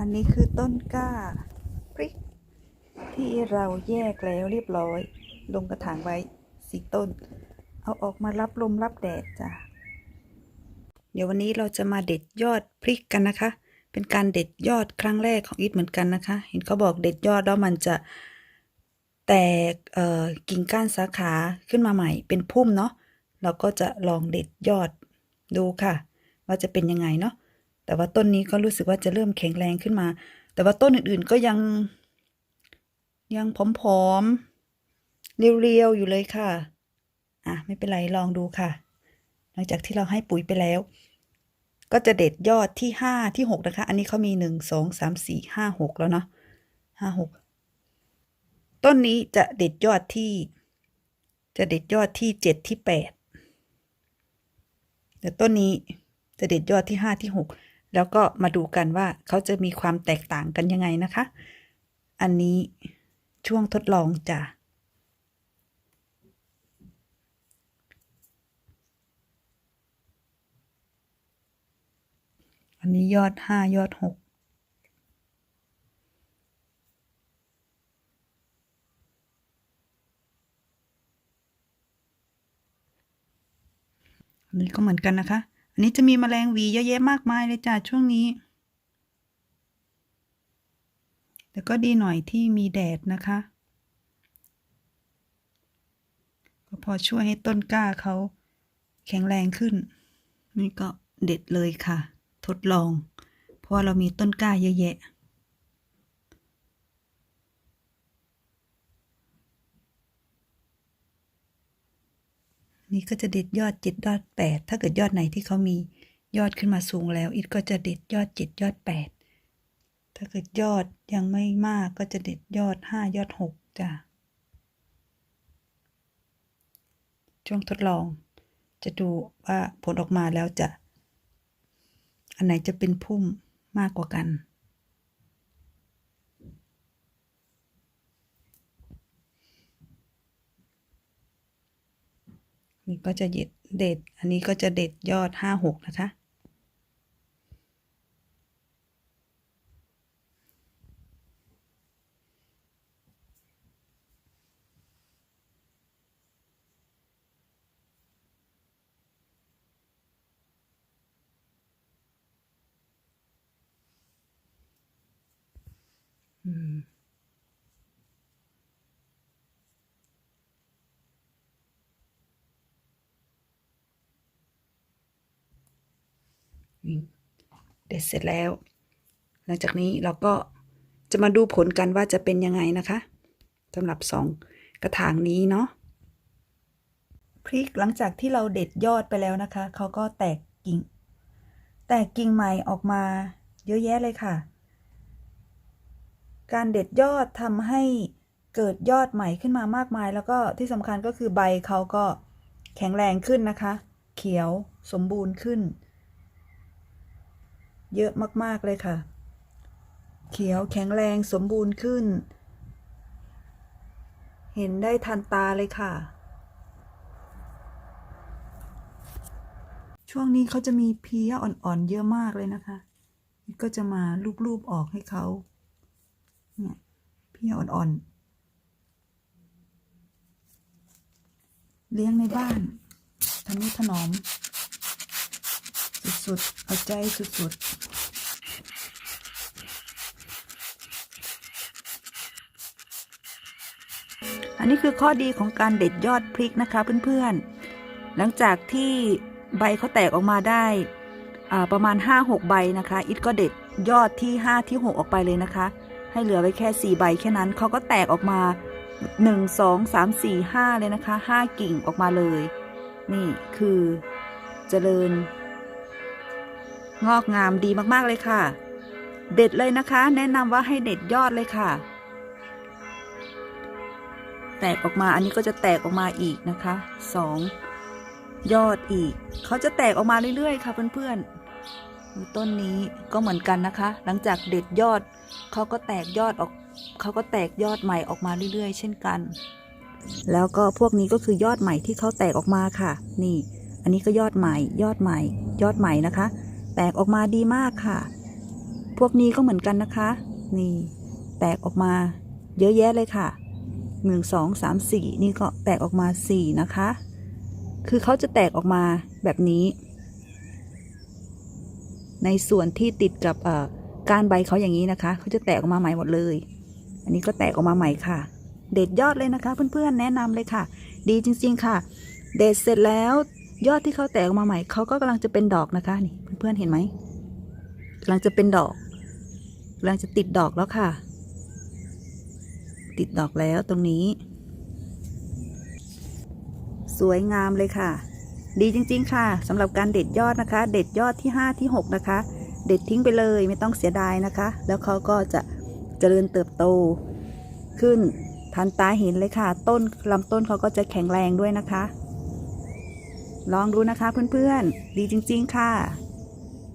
อันนี้คือต้นกล้าพริก ที่เราแยกแล้วเรียบร้อย ลงกระถางไว้สีต้น เอาออกมารับลมรับแดดจ้ะเดี๋ยววันนี้เราจะมาเด็ดยอดพริกกันนะคะ เป็นการเด็ดยอดครั้งแรกของอีทเหมือนกันนะคะ เห็นเขาบอกเด็ดยอดแล้วมันจะแตกกิ่งก้านสาขาขึ้นมาใหม่ เป็นพุ่มเนาะเราก็จะลองเด็ดยอดดูค่ะ ว่าจะเป็นยังไงเนาะ แต่ว่าต้นนี้ก็รู้สึกว่าจะเริ่มแข็งแรงขึ้นมา แต่ว่าต้นอื่นๆก็ยัง ยังผอมๆ เรียวๆ อยู่เลยค่ะ อะ ไม่เป็นไรลองดูค่ะ หลังจากที่เราให้ปุ๋ยไปแล้ว ก็จะเด็ดยอดที่ห้าที่หกนะคะ อันนี้เขามีหนึ่งสองสามสี่ห้าหกแล้วเนาะห้าหกต้นนี้จะเด็ดยอดที่ จะเด็ดยอดที่เจ็ดที่แปดแต่ต้นนี้จะเด็ดยอดที่ห้าที่หก แล้วก็มาดูกันว่าเขาจะมีความแตกต่างกันยังไงนะคะ อันนี้ช่วงทดลองจ้ะอันนี้ยอดห้ายอดหกอันนี้ก็เหมือนกันนะคะ อันนี้จะมีแมลงวีเยอะแยะมากมายเลยจ้ะช่วงนี้ แต่ก็ดีหน่อยที่มีแดดนะคะ ก็พอช่วยให้ต้นกล้าเขาแข็งแรงขึ้น นี่ก็เด็ดเลยค่ะ ทดลอง เพราะว่าเรามีต้นกล้าเยอะแยะ นี่ก็จะเด็ดยอดเจ็ดยอดแปดถ้าเกิดยอดไหนที่เขามียอดขึ้นมาสูงแล้ว อิดก็จะเด็ดยอดเจ็ดยอดแปดถ้าเกิดยอดยังไม่มากก็จะเด็ดยอดห้ายอดหกจ้ะช่วงทดลอง จะดูว่าผลออกมาแล้วจะ อันไหนจะเป็นพุ่มมากกว่ากัน นี่ก็จะเด็ดเด็ด อันนี้ก็จะเด็ดยอดห้าหกนะคะอืม เด็ดเสร็จแล้ว หลังจากนี้เราก็จะมาดูผลกันว่าจะเป็นยังไงนะคะสำหรับสองกระถางนี้เนาะพริกหลังจากที่เราเด็ดยอดไปแล้วนะคะ เขาก็แตกกิ่ง แตกกิ่งใหม่ออกมาเยอะแยะเลยค่ะ การเด็ดยอดทำให้เกิดยอดใหม่ขึ้นมามากมาย แล้วก็ที่สำคัญก็คือใบเขาก็แข็งแรงขึ้นนะคะ เขียวสมบูรณ์ขึ้น เยอะมาก ๆ เลยค่ะ เขียวแข็งแรงสมบูรณ์ขึ้น เห็นได้ทันตาเลยค่ะ ช่วงนี้เขาจะมีเพี้ยอ่อนๆเยอะมากเลยนะคะ ก็จะมาลูบๆออกให้เขาเนี่ยเพี้ยอ่อนๆ เลี้ยงในบ้านทำนุถนอม สุดๆ เอาใจสุดๆ นนี้คือข้อดีของการเด็ดยอดพริกนะคะเพื่อนๆ หลังจากที่ใบเขาแตกออกมาได้ประมาณ 5-6 ใบนะคะ อิดก็เด็ดยอดที่ 5 ที่ 6 ออกไปเลยนะคะ ให้เหลือไว้แค่ 4 ใบแค่นั้นเขาก็แตกออกมา 1 2 3 4 5 เลยนะคะ 5 กิ่งออกมาเลย นี่คือเจริญ งอกงามดีมากๆเลยค่ะ เด็ดเลยนะคะ แนะนำว่าให้เด็ดยอดเลยค่ะ แตกออกมาอันนี้ก็จะแตกออกมาอีกนะคะสองยอดอีก เขาจะแตกออกมาเรื่อยๆ ค่ะเพื่อนๆต้นนี้ก็เหมือนกันนะคะ หลังจากเด็ดยอดเขาก็แตกยอดออกเขาก็แตกยอดใหม่ออกมาเรื่อยๆ เช่นกัน แล้วก็พวกนี้ก็คือยอดใหม่ที่เขาแตกออกมาค่ะ นี่ อันนี้ก็ยอดใหม่ ยอดใหม่ ยอดใหม่นะคะ แตกออกมาดีมากค่ะ พวกนี้ก็เหมือนกันนะคะ นี่ แตกออกมา เยอะแยะเลยค่ะ หนึ่งสองสามสี่นี่ก็แตกออกมาสี่นะคะ คือเขาจะแตกออกมาแบบนี้ ในส่วนที่ติดกับกานใบเขาอย่างนี้นะคะ เขาจะแตกออกมาใหม่หมดเลย อันนี้ก็แตกออกมาใหม่ค่ะ เด็ดยอดเลยนะคะ เพื่อนๆแนะนำเลยค่ะ ดีจริง ๆค่ะ เด็ดเสร็จแล้วยอดที่เขาแตกออกมาใหม่เขาก็กำลังจะเป็นดอกนะคะนี่เพื่อนๆเห็นไหมกำลังจะเป็นดอกกำลังจะติดดอกแล้วค่ะ ติดดอกแล้วตรงนี้ สวยงามเลยค่ะ ดีจริง ๆ ค่ะสำหรับการเด็ดยอดนะคะ เด็ดยอดที่ 5 ที่ 6 นะคะ เด็ดทิ้งไปเลยไม่ต้องเสียดายนะคะ แล้วเขาก็จะเจริญเติบโตขึ้นทันตาเห็นเลยค่ะ ต้นลำต้นเขาก็จะแข็งแรงด้วยนะคะ ลองดูนะคะเพื่อนๆ ดีจริง ๆ ค่ะ